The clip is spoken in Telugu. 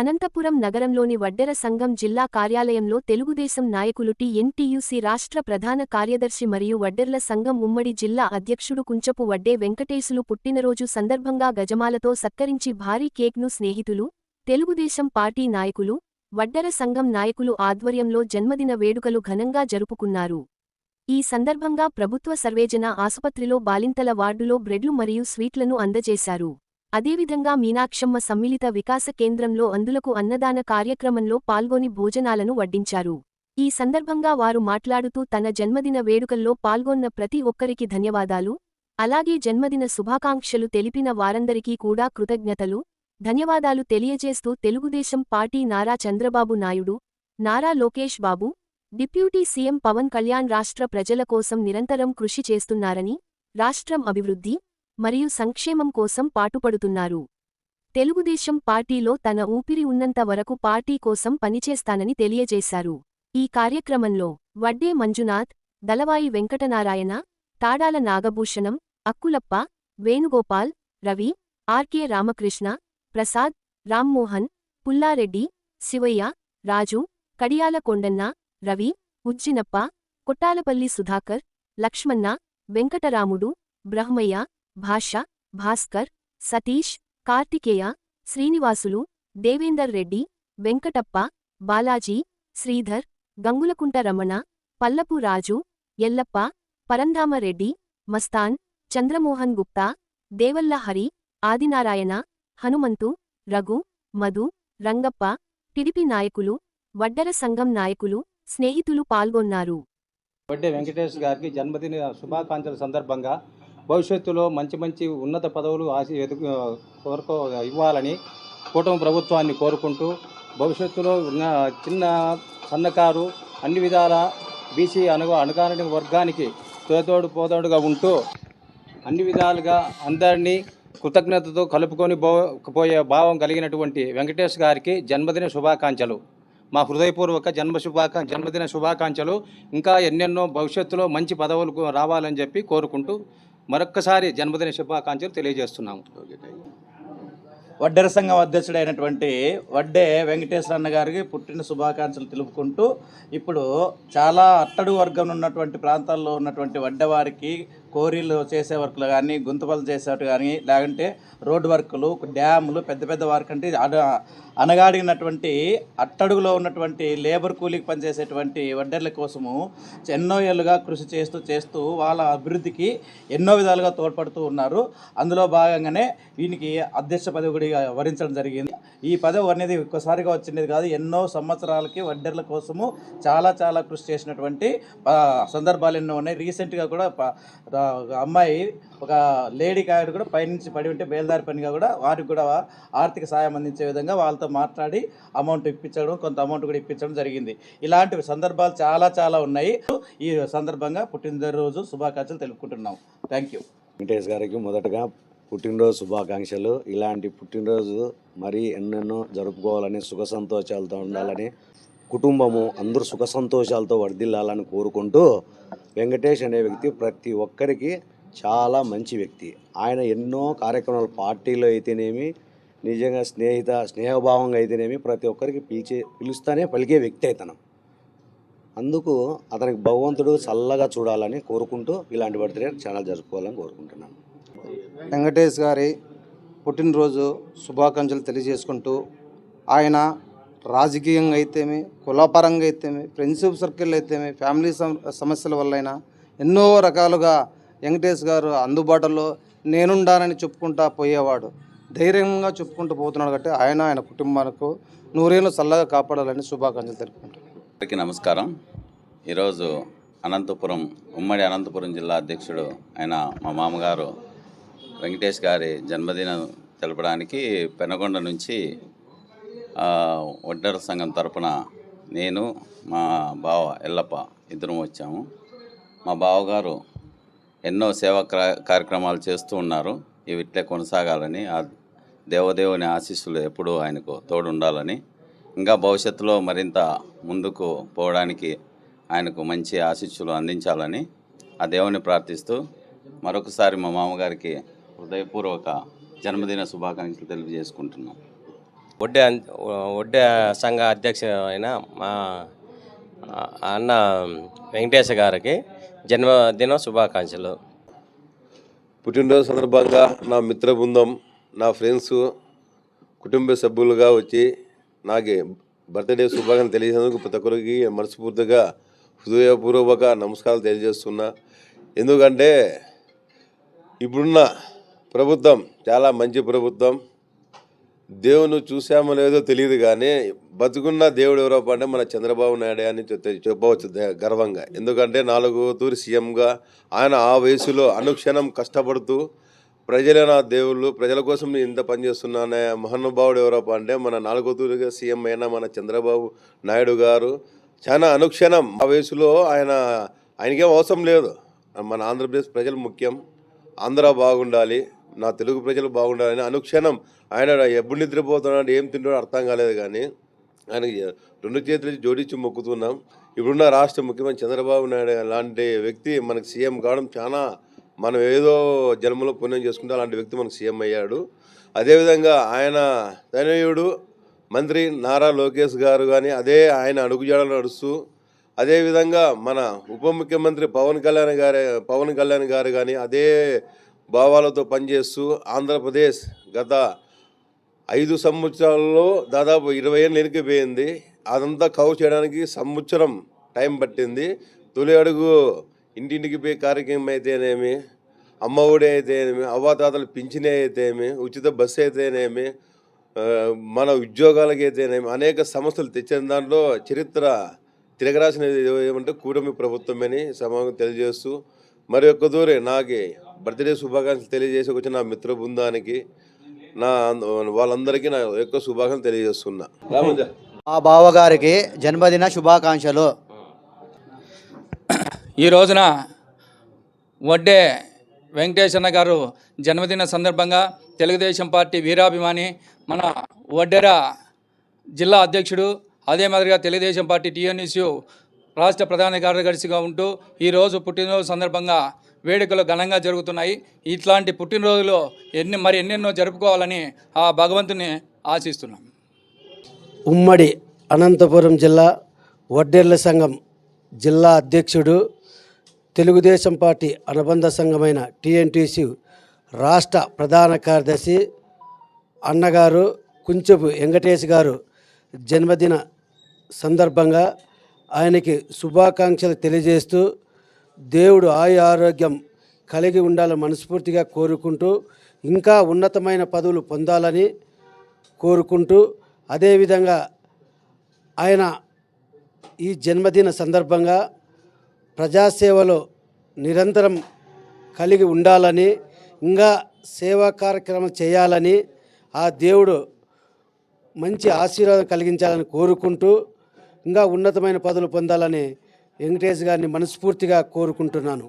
అనంతపురం నగరంలోని వడ్డెర సంఘం జిల్లా కార్యాలయంలో తెలుగుదేశం నాయకులు టీఎన్టీయూసీ రాష్ట్ర ప్రధాన కార్యదర్శి మరియు వడ్డెర్ల సంఘం ఉమ్మడి జిల్లా అధ్యక్షుడు కుంచపు వడ్డే వెంకటేశులు పుట్టినరోజు సందర్భంగా గజమాలతో సత్కరించి భారీ కేక్ను స్నేహితులు తెలుగుదేశం పార్టీ నాయకులు వడ్డెర సంఘం నాయకులు ఆధ్వర్యంలో జన్మదిన వేడుకలు ఘనంగా జరుపుకున్నారు. ఈ సందర్భంగా ప్రభుత్వ సర్వేజన ఆసుపత్రిలో బాలింతల వార్డులో బ్రెడ్లు మరియు స్వీట్లను అందజేశారు. అదేవిధంగా మీనాక్షమ్మ సమ్మిళిత వికాస కేంద్రంలో అందులకు అన్నదాన కార్యక్రమంలో పాల్గొని భోజనాలను వడ్డించారు. ఈ సందర్భంగా వారు మాట్లాడుతూ తన జన్మదిన వేడుకల్లో పాల్గొన్న ప్రతి ఒక్కరికి ధన్యవాదాలు. అలాగే జన్మదిన శుభాకాంక్షలు తెలిపిన వారందరికీ కూడా కృతజ్ఞతలు. ధన్యవాదాలు తెలియజేస్తూ Telugu Desam party Nara Chandrababu Naidu Nara Lokesh Babu deputy CM Pawan Kalyan రాష్ట్ర ప్రజల కోసం నిరంతరం కృషి చేస్తున్నారని రాష్ట్రం అభివృద్ధి మరియు సంక్షేమం కోసం పాటుపడుతున్నారు. తెలుగుదేశం పార్టీలో తన ఊపిరి ఉన్నంత వరకు పార్టీ కోసం పనిచేస్తానని తెలియజేశారు. ఈ కార్యక్రమంలో Vadde Manjunath Dalavai Venkatanarayana Tadala Nagabhushanam Akkulappa Venugopal Ravi R K Ramakrishna Prasad Rammohan Pullareddy Sivaiah Raju Kadiyala Kondanna Ravi Ujjinappa Kottalapalli Sudhakar Lakshmana Venkataramudu Brahmaiah Basha Bhaskar Satish Karthikeya Srinivasulu Devender Reddy Venkatappa Balaji Sridhar Gangulakunta Ramana Pallapu Raju Yellappa Parandhamareddy Mastan Chandramohan Gupta Devalla Hari Adinarayana Hanumanthu Raghu Madhu Rangappa TDP నాయకులు వడ్డర సంఘం నాయకులు స్నేహితులు పాల్గొన్నారు. వడ్డే వెంకటేష్ గారికి జన్మదిన శుభాకాంక్షల సందర్భంగా భవిష్యత్తులో మంచి మంచి ఉన్నత పదవులు ఆశ కోరుకో ఇవ్వాలని కూటమి ప్రభుత్వాన్ని కోరుకుంటూ భవిష్యత్తులో ఉన్న చిన్న సన్నకారు అన్ని విధాల బీసీ అనుగు అణగారణ వర్గానికి తోతోడు పోతోడుగా ఉంటూ అన్ని విధాలుగా అందరినీ కృతజ్ఞతతో కలుపుకొని పోయే భావం కలిగినటువంటి వెంకటేష్ గారికి జన్మదిన శుభాకాంక్షలు. మా హృదయపూర్వక జన్మ శుభాకా జన్మదిన శుభాకాంక్షలు. ఇంకా ఎన్నెన్నో భవిష్యత్తులో మంచి పదవులు రావాలని చెప్పి కోరుకుంటూ మరొక్కసారి జన్మదిన శుభాకాంక్షలు తెలియజేస్తున్నాము. వడ్డెర సంఘం అధ్యక్షుడైనటువంటి వడ్డే వెంకటేశ్వర అన్న గారికి పుట్టిన శుభాకాంక్షలు తెలుపుకుంటూ ఇప్పుడు చాలా అట్టడు వర్గం ఉన్నటువంటి ప్రాంతాల్లో ఉన్నటువంటి వడ్డెవారికి కోరీలు చేసే వర్కులు కానీ గుంతపలు చేసేటట్టు కానీ లేకుంటే రోడ్డు వర్కులు డ్యాములు పెద్ద పెద్ద వర్క్ అంటే అడ- అనగాడినటువంటి అట్టడుగులో ఉన్నటువంటి లేబర్ కూలీకి పనిచేసేటువంటి వడ్డర్ల కోసము ఎన్నో ఏళ్ళుగా కృషి చేస్తూ చేస్తూ వాళ్ళ అభివృద్ధికి ఎన్నో విధాలుగా తోడ్పడుతూ ఉన్నారు. అందులో భాగంగానే వీనికి అధ్యక్ష పదవి వరించడం జరిగింది. ఈ పదవి అనేది ఒక్కసారిగా వచ్చినది కాదు. ఎన్నో సంవత్సరాలకి వడ్డెర్ల కోసము చాలా చాలా కృషి చేసినటువంటి సందర్భాలు ఎన్నో ఉన్నాయి. రీసెంట్గా కూడా ఒక అమ్మాయి ఒక లేడీ కాయడు కూడా పైనుంచి పడి ఉంటే బేల్దారి పనిగా కూడా వారికి కూడా ఆర్థిక సాయం అందించే విధంగా వాళ్ళతో మాట్లాడి అమౌంట్ ఇప్పించడం కొంత అమౌంట్ కూడా ఇప్పించడం జరిగింది. ఇలాంటి సందర్భాలు చాలా చాలా ఉన్నాయి. ఈ సందర్భంగా పుట్టినరోజు శుభాకాంక్షలు తెలుపుకుంటున్నాం. థ్యాంక్ యూ వెంకటేష్ గారికి మొదటగా పుట్టినరోజు శుభాకాంక్షలు. ఇలాంటి పుట్టినరోజు మరి ఎన్నెన్నో జరుపుకోవాలని సుఖ సంతోషాలతో ఉండాలని కుటుంబము అందరూ సుఖ సంతోషాలతో వర్ధిల్లాలని కోరుకుంటూ వెంకటేష్ అనే వ్యక్తి ప్రతి ఒక్కరికి చాలా మంచి వ్యక్తి. ఆయన ఎన్నో కార్యక్రమాలు పార్టీలో అయితేనేమి నిజంగా స్నేహిత స్నేహభావంగా అయితేనేమి ప్రతి ఒక్కరికి పిలిచే పిలుస్తానే పలికే వ్యక్తి అయితనం. అందుకు అతనికి భగవంతుడు చల్లగా చూడాలని కోరుకుంటూ ఇలాంటి బర్త్డే చాలా జరుపుకోవాలని కోరుకుంటున్నాను. వెంకటేష్ గారి పుట్టినరోజు శుభాకాంక్షలు తెలియజేసుకుంటూ ఆయన రాజకీయంగా అయితేమి కులపరంగా అయితేమి ఫ్రెండ్షిప్ సర్కిల్ అయితేమి ఫ్యామిలీ సమస్యల సమస్యల వల్లైనా ఎన్నో రకాలుగా వెంకటేష్ గారు అందుబాటులో నేనుండానని చెప్పుకుంటా పోయేవాడు. ధైర్యంగా చెప్పుకుంటూ పోతున్నాడు కాబట్టి ఆయన ఆయన కుటుంబానికి నూరేళ్ళు చల్లగా కాపాడాలని శుభాకాంక్షలు తెలుపుకుంటున్నాను. అందరికీ నమస్కారం. ఈరోజు అనంతపురం ఉమ్మడి అనంతపురం జిల్లా అధ్యక్షుడు ఆయన మా మామగారు వెంకటేష్ గారి జన్మదినం తెలపడానికి పెనగొండ నుంచి ఒడ్డర సంఘం తరపున నేను మా బావ ఎల్లప్ప ఇద్దరం వచ్చాము. మా బావగారు ఎన్నో సేవా క్రా- కార్యక్రమాలు చేస్తూ ఉన్నారు. ఇవి ఇట్లే కొనసాగాలని ఆ దేవదేవుని ఆశీస్సులు ఎప్పుడూ ఆయనకు తోడుండాలని ఇంకా భవిష్యత్తులో మరింత ముందుకు పోవడానికి ఆయనకు మంచి ఆశీస్సులు అందించాలని ఆ దేవుని ప్రార్థిస్తూ మరొకసారి మా మామగారికి హృదయపూర్వక జన్మదిన శుభాకాంక్షలు తెలియజేసుకుంటున్నాం. ఒడ్డే అన్- ఒడ్డే సంఘ అధ్యక్ష అయిన మా అన్న వెంకటేశ గారికి జన్మదిన శుభాకాంక్షలు. పుట్టినరోజు సందర్భంగా నా మిత్ర బృందం నా ఫ్రెండ్స్ కుటుంబ సభ్యులుగా వచ్చి నాకు బర్త్డే శుభాకాంక్షలు తెలియజేందుకు ప్రతి ఒక్కరికి మనస్ఫూర్తిగా హృదయపూర్వక నమస్కారాలు తెలియజేస్తున్నా. ఎందుకంటే ఇప్పుడున్న ప్రభుత్వం చాలా మంచి ప్రభుత్వం. దేవుని చూసామో లేదో తెలియదు కానీ బతుకున్న దేవుడు ఎవరో అంటే మన చంద్రబాబు నాయుడు అని చెప్పవచ్చు గర్వంగా. ఎందుకంటే నాలుగు తూరి సీఎంగా ఆయన ఆ వయసులో అనుక్షణం కష్టపడుతూ ప్రజలే నా దేవుళ్ళు ప్రజల కోసం నేను ఇంత పనిచేస్తున్నానే మహానుభావుడు ఎవరో అంటే మన నాలుగో తూరిగా సీఎం అయిన మన చంద్రబాబు నాయుడు గారు చాలా అనుక్షణం ఆ వయసులో ఆయన ఆయనకేం అవసరం లేదు. మన ఆంధ్రప్రదేశ్ ప్రజలు ముఖ్యం. ఆంధ్ర బాగుండాలి. నా తెలుగు ప్రజలు బాగుండాలని అనుక్షణం ఆయన ఎప్పుడు నిద్రపోతున్నాడు ఏం తింటాడో అర్థం కాలేదు కానీ ఆయన రెండు చేతులు జోడించి మొక్కుతున్నాం. ఇప్పుడున్న రాష్ట్ర ముఖ్యమంత్రి చంద్రబాబు నాయుడు లాంటి వ్యక్తి మనకు సీఎం కావడం చాలా మనం ఏదో జన్మలో పుణ్యం చేసుకుంటే అలాంటి వ్యక్తి మనకు సీఎం అయ్యాడు. అదేవిధంగా ఆయన తనయుడు మంత్రి నారా లోకేష్ గారు కానీ అదే ఆయన అడుగుజాడలు నడుస్తూ అదేవిధంగా మన ఉప ముఖ్యమంత్రి పవన్ కళ్యాణ్ గారు పవన్ కళ్యాణ్ గారు కానీ అదే భావాలతో పనిచేస్తూ ఆంధ్రప్రదేశ్ గత ఐదు సంవత్సరాల్లో దాదాపు ఇరవై ఏళ్ళు వెనక్కిపోయింది అదంతా కవర్ చేయడానికి సంవత్సరం టైం పట్టింది. తొలి అడుగు ఇంటింటికి పోయి కార్యక్రమం అయితేనేమి అమ్మ ఒడి అయితేనేమి అవ్వాతాతలు పింఛనే అయితేనేమి ఉచిత బస్సు అయితేనేమి మన ఉద్యోగాలకి అయితేనేమి అనేక సమస్యలు తెచ్చిన దాంట్లో చరిత్ర తిరగరాసిన ఏమంటే కూటమి ప్రభుత్వమని సమాగం తెలియజేస్తూ మరి ఒక్క దూరే నాకు బర్త్డే శుభాకాంక్షలు తెలియజేసి వచ్చిన నా మిత్ర బృందానికి నా వాళ్ళందరికీ నా యొక్క శుభాకాంక్షలు తెలియజేస్తున్నా. రామంజా మా బావగారికి జన్మదిన శుభాకాంక్షలు. ఈ రోజున వడ్డే వెంకటేశన్న గారు జన్మదిన సందర్భంగా తెలుగుదేశం పార్టీ వీరాభిమాని మన వడ్డెర జిల్లా అధ్యక్షుడు అదే మాదిరిగా తెలుగుదేశం పార్టీ టీఎన్యూసీ రాష్ట్ర ప్రధాన కార్యదర్శిగా ఉంటూ ఈరోజు పుట్టినరోజు సందర్భంగా వేడుకలు ఘనంగా జరుగుతున్నాయి. ఇట్లాంటి పుట్టినరోజులు ఎన్ని మరి ఎన్నెన్నో జరుపుకోవాలని ఆ భగవంతుని ఆశిస్తున్నాం. ఉమ్మడి అనంతపురం జిల్లా వడ్డేర్ల సంఘం జిల్లా అధ్యక్షుడు తెలుగుదేశం పార్టీ అనుబంధ సంఘమైన టీఎన్టీసీ రాష్ట్ర ప్రధాన కార్యదర్శి అన్నగారు కుంచెపు వెంకటేష్ గారు జన్మదిన సందర్భంగా ఆయనకి శుభాకాంక్షలు తెలియజేస్తూ దేవుడు ఆయు ఆరోగ్యం కలిగి ఉండాలని మనస్ఫూర్తిగా కోరుకుంటూ ఇంకా ఉన్నతమైన పదవులు పొందాలని కోరుకుంటూ అదేవిధంగా ఆయన ఈ జన్మదిన సందర్భంగా ప్రజాసేవలో నిరంతరం కలిగి ఉండాలని ఇంకా సేవా కార్యక్రమం చేయాలని ఆ దేవుడు మంచి ఆశీర్వాదం కలిగించాలని కోరుకుంటూ ఇంకా ఉన్నతమైన పదవులు పొందాలని వెంకటేష్ గారిని మనస్ఫూర్తిగా కోరుకుంటున్నాను.